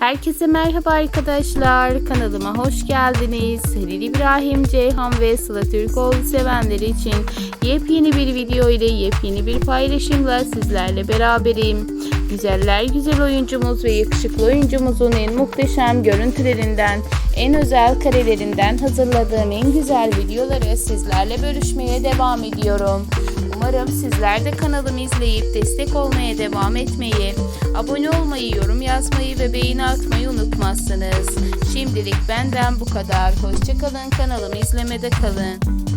Herkese merhaba arkadaşlar. Kanalıma hoş geldiniz. Halil İbrahim, Ceyhan ve Sıla Türkoğlu sevenler için yepyeni bir video ile yepyeni bir paylaşımla sizlerle beraberim. Güzeller güzel oyuncumuz ve yakışıklı oyuncumuzun en muhteşem görüntülerinden, en özel karelerinden hazırladığım en güzel videoları sizlerle bölüşmeye devam ediyorum. Umarım sizler de kanalımı izleyip destek olmaya devam etmeyi, abone olmayı, yorum yazmayı ve beğeni atmayı unutmazsınız. Şimdilik benden bu kadar. Hoşçakalın kanalımı izlemede kalın.